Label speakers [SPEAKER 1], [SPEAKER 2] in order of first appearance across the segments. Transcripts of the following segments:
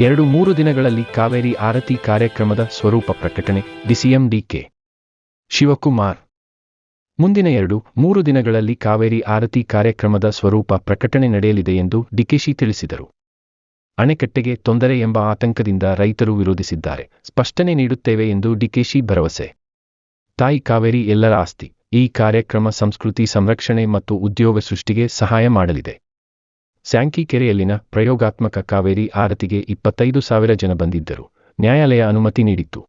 [SPEAKER 1] ಎರಡು ಮೂರು ದಿನಗಳಲ್ಲಿ ಕಾವೇರಿ ಆರತಿ ಕಾರ್ಯಕ್ರಮದ ಸ್ವರೂಪ ಪ್ರಕಟಣೆ. DCM DK Shivakumar. ಮುಂದಿನ ಎರಡು ಮೂರು ದಿನಗಳಲ್ಲಿ ಕಾವೇರಿ ಆರತಿ ಕಾರ್ಯಕ್ರಮದ ಸ್ವರೂಪ ಪ್ರಕಟಣೆ ನಡೆಯಲಿದೆ ಎಂದು ಡಿಕೆಶಿ ತಿಳಿಸಿದರು. ಅಣೆಕಟ್ಟೆಗೆ ತೊಂದರೆ ಎಂಬ ಆತಂಕದಿಂದ ರೈತರು ವಿರೋಧಿಸಿದ್ದಾರೆ. ಸ್ಪಷ್ಟನೆ ನೀಡುತ್ತೇವೆ ಎಂದು ಡಿಕೆಶಿ ಭರವಸೆ. ತಾಯಿ ಕಾವೇರಿ ಎಲ್ಲರ ಆಸ್ತಿ. ಈ ಕಾರ್ಯಕ್ರಮ ಸಂಸ್ಕೃತಿ ಸಂರಕ್ಷಣೆ ಮತ್ತು ಉದ್ಯೋಗ ಸೃಷ್ಟಿಗೆ ಸಹಾಯ ಮಾಡಲಿದೆ. ಸ್ಯಾಂಕಿ ಕೆರೆಯಲ್ಲಿನ ಪ್ರಯೋಗಾತ್ಮಕ ಕಾವೇರಿ ಆರತಿಗೆ ಇಪ್ಪತ್ತೈದು ಸಾವಿರ ಜನ ಬಂದಿದ್ದರು. ನ್ಯಾಯಾಲಯ ಅನುಮತಿ ನೀಡಿತ್ತು.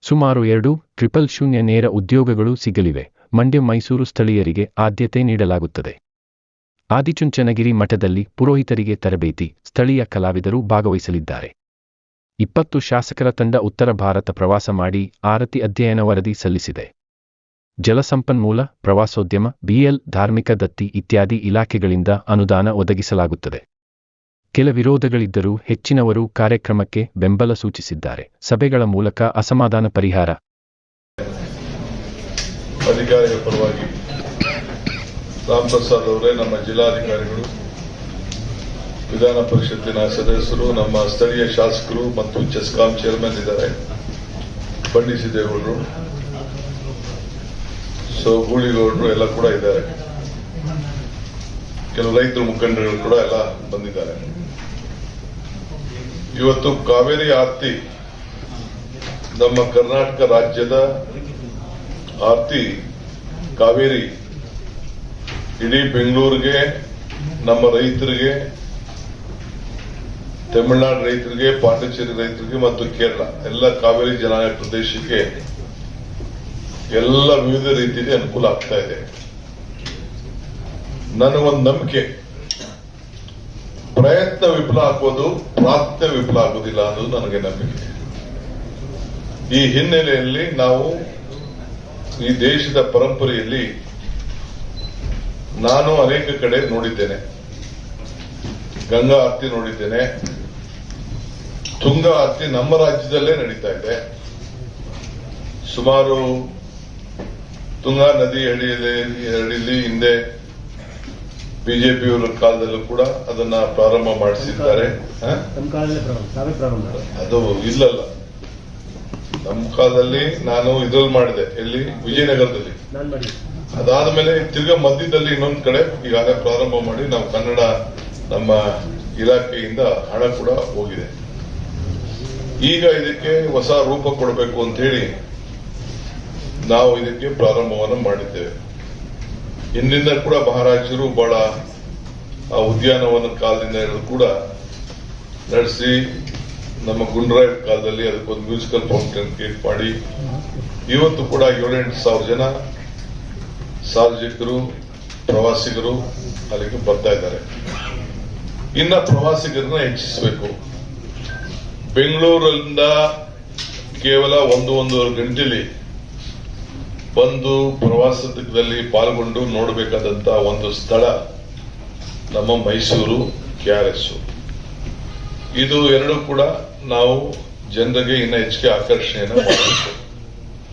[SPEAKER 1] ಸುಮಾರು ಎರಡು ಟ್ರಿಪಲ್ ಶೂನ್ಯ ನೇರ ಉದ್ಯೋಗಗಳು ಸಿಗಲಿವೆ. ಮಂಡ್ಯ ಮೈಸೂರು ಸ್ಥಳೀಯರಿಗೆ ಆದ್ಯತೆ ನೀಡಲಾಗುತ್ತದೆ. ಆದಿಚುಂಚನಗಿರಿ ಮಠದಲ್ಲಿ ಪುರೋಹಿತರಿಗೆ ತರಬೇತಿ ಸ್ಥಳೀಯ ಕಲಾವಿದರು ಭಾಗವಹಿಸಲಿದ್ದಾರೆ. ಇಪ್ಪತ್ತು ಶಾಸಕರ ತಂಡ ಉತ್ತರ ಭಾರತ ಪ್ರವಾಸ ಮಾಡಿ ಆರತಿ ಅಧ್ಯಯನ ವರದಿ ಸಲ್ಲಿಸಿದೆ. ಜಲಸಂಪನ್ಮೂಲ, ಪ್ರವಾಸೋದ್ಯಮ ಬಿಎಲ್ ಧಾರ್ಮಿಕ ದತ್ತಿ ಇತ್ಯಾದಿ ಇಲಾಖೆಗಳಿಂದ ಅನುದಾನ ಒದಗಿಸಲಾಗುತ್ತದೆ. ಕೆಲ ವಿರೋಧಗಳಿದ್ದರೂ ಹೆಚ್ಚಿನವರು ಕಾರ್ಯಕ್ರಮಕ್ಕೆ ಬೆಂಬಲ ಸೂಚಿಸಿದ್ದಾರೆ. ಸಭೆಗಳ ಮೂಲಕ ಅಸಮಾಧಾನ ಪರಿಹಾರ.
[SPEAKER 2] ಅಧಿಕಾರಿಗಳ ಪರವಾಗಿ ರಾಮ್ ನಮ್ಮ ಜಿಲ್ಲಾಧಿಕಾರಿಗಳು, ವಿಧಾನ ಪರಿಷತ್ತಿನ ಸದಸ್ಯರು, ನಮ್ಮ ಸ್ಥಳೀಯ ಶಾಸಕರು ಮತ್ತು ಚೆಸ್ಕಾಂ ಚೇರ್ಮನ್ ಇದ್ದಾರೆ. ಬಣ್ಣಿಸಿದೇವರು ಸೊ ಗೂಳಿಗೌಡರು ಎಲ್ಲ ಕೂಡ ಇದ್ದಾರೆ ಕೆಲವು ರೈತರು ಮುಖಂಡರು ಕೂಡ ಎಲ್ಲ ಬಂದಿದ್ದಾರೆ. ಇವತ್ತು ಕಾವೇರಿ ಆರ್ತಿ ನಮ್ಮ ಕರ್ನಾಟಕ ರಾಜ್ಯದ ಆರ್ತಿ ಕಾವೇರಿ ಇಡೀ ಬೆಂಗಳೂರಿಗೆ, ನಮ್ಮ ರೈತರಿಗೆ, ತಮಿಳುನಾಡು ರೈತರಿಗೆ, ಪಾಂಡಿಚೇರಿ ರೈತರಿಗೆ ಮತ್ತು ಕೇರಳ ಎಲ್ಲ ಕಾವೇರಿ ಜನಾಂಗ ಪ್ರದೇಶಕ್ಕೆ ಎಲ್ಲ ವಿವಿಧ ರೀತಿಯಲ್ಲಿ ಅನುಕೂಲ ಆಗ್ತಾ ಇದೆ. ನನಗೊಂದು ನಂಬಿಕೆ. ಪ್ರಯತ್ನ ವಿಫಲ ಆಗೋದು ಪ್ರಾರ್ಥನೆ ವಿಫಲ ಆಗೋದಿಲ್ಲ ಅನ್ನೋದು ನನಗೆ ನಂಬಿಕೆ. ಈ ಹಿನ್ನೆಲೆಯಲ್ಲಿ ನಾವು ಈ ದೇಶದ ಪರಂಪರೆಯಲ್ಲಿ ನಾನು ಅನೇಕ ಕಡೆ ನೋಡಿದ್ದೇನೆ. ಗಂಗಾ ಆರತಿ ನೋಡಿದ್ದೇನೆ. ತುಂಗಾ ಆರತಿ ನಮ್ಮ ರಾಜ್ಯದಲ್ಲೇ ನಡೀತಾ ಇದೆ. ಸುಮಾರು ತುಂಗಾ ನದಿ ಅಡಿಯಲ್ಲಿ ಅಡಿಯಲ್ಲಿ ಹಿಂದೆ ಬಿಜೆಪಿಯವರ ಕಾಲದಲ್ಲೂ ಕೂಡ ಅದನ್ನ ಪ್ರಾರಂಭ ಮಾಡಿಸಿದ್ದಾರೆ. ಅದು ಇಲ್ಲಲ್ಲ. ನಮ್ಮ ಕಾಲದಲ್ಲಿ ನಾನು ಇದ್ರಲ್ಲಿ ಮಾಡಿದೆ ಎಲ್ಲಿ? ವಿಜಯನಗರದಲ್ಲಿ.
[SPEAKER 3] ಅದಾದ ಮೇಲೆ
[SPEAKER 2] ಅದಾದ್ಮೇಲೆ ತಿರ್ಗಾ ಮಧ್ಯದಲ್ಲಿ ಇನ್ನೊಂದು ಕಡೆ ಈಗಾಗಲೇ ಪ್ರಾರಂಭ ಮಾಡಿ ನಾವು ಕನ್ನಡ ನಮ್ಮ ಇಲಾಖೆಯಿಂದ ಹಣ ಕೂಡ ಹೋಗಿದೆ. ಈಗ ಇದಕ್ಕೆ ಹೊಸ ರೂಪ ಕೊಡಬೇಕು ಅಂತ ಹೇಳಿ ನಾವು ಇದಕ್ಕೆ ಪ್ರಾರಂಭವನ್ನು ಮಾಡಿದ್ದೇವೆ. ಇಂದಿನಿಂದ ಕೂಡ ಮಹಾರಾಜರು ಬಹಳ ಆ ಉದ್ಯಾನವನ ಕಾಲದಿಂದ ಕೂಡ ನಡೆಸಿ ನಮ್ಮ ಗುಂಡ್ರಾಯ್ ಕಾಲದಲ್ಲಿ ಅದಕ್ಕೊಂದು ಮ್ಯೂಸಿಕಲ್ ಫೌಂಟೇನ್ ಕ್ರಿಯೇಟ್ ಮಾಡಿ, ಇವತ್ತು ಕೂಡ ಏಳೆಂಟು ಸಾವಿರ ಜನ ಸಾರ್ವಜನಿಕರು, ಪ್ರವಾಸಿಗರು ಅಲ್ಲಿಗೆ ಬರ್ತಾ ಇದ್ದಾರೆ. ಇನ್ನ ಪ್ರವಾಸಿಗರನ್ನ ಹೆಚ್ಚಿಸಬೇಕು. ಬೆಂಗಳೂರಿಂದ ಕೇವಲ ಒಂದು, ಒಂದೂವರೆ ಗಂಟೆಲಿ ಬಂದು ಪ್ರವಾಸದಲ್ಲಿ ಪಾಲ್ಗೊಂಡು ನೋಡಬೇಕಾದಂತ ಒಂದು ಸ್ಥಳ ನಮ್ಮ ಮೈಸೂರು ಕೆಆರ್ಎಸ್ ಇದು ಎರಡೂ ಕೂಡ ನಾವು ಜನರಿಗೆ ಇನ್ನ ಹೆಚ್ಚಿಗೆ ಆಕರ್ಷಣೆಯನ್ನು ಮಾಡಬೇಕು.